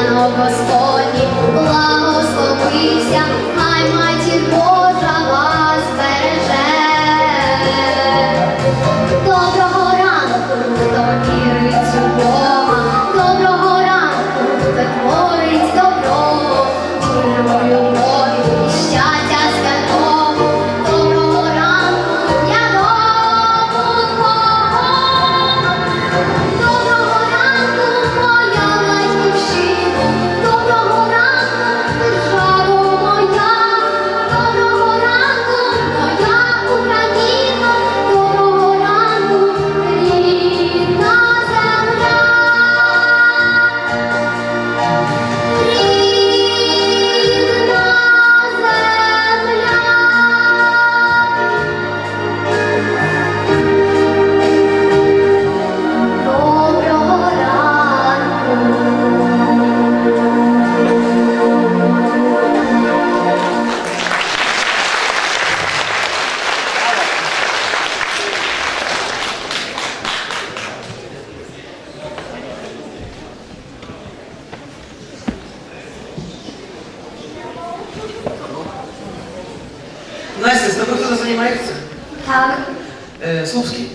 синок Господній, благословився, Настя, с тобой кто-то занимается? Так, Э, Слупский.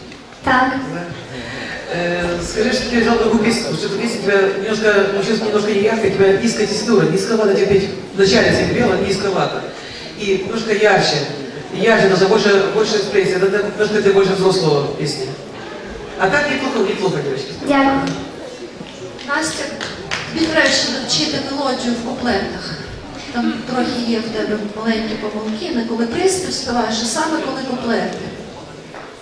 так. Да. Э, скажи, что ты взял другую песню, потому что эта песня тебя немножко, ну, сейчас немножко не ярко, тебя низкая тесситура, низковато тебе петь. Вначале тебе пела низковато. И немножко ярче. Ярче, даже больше, больше экспрессии. Это немножко для больше взрослого песни. А так неплохо, неплохо, девочки. Дякую. Настя, тобі краще навчити мелодію в куплетах. Там трохи є в тебе маленькі помилки, не коли приспів співаєш, а саме коли куплети.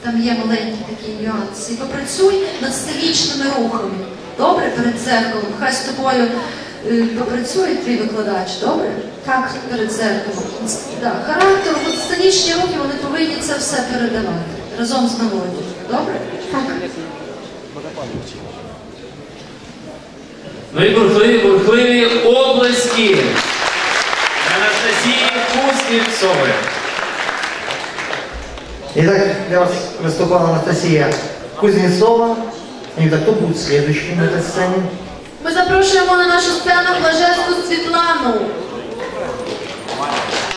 Там є маленькі такі нюанси. І попрацюй над сценічними рухами. Добре перед дзеркалом. Хай з тобою е, попрацює твій викладач, добре? Так, перед дзеркалом. Да, характер, от сценічні рухи, вони повинні це все передавати разом з мелодією. Добре? Так. Ну і бурхливі, бурхливі облески Анастасії Кузнєцової. Итак, для вас выступала Анастасия Кузнецова. Итак, кто будет следующим на этой сцене? Ми запрошуємо на нашу сцену Блаженську Світлану.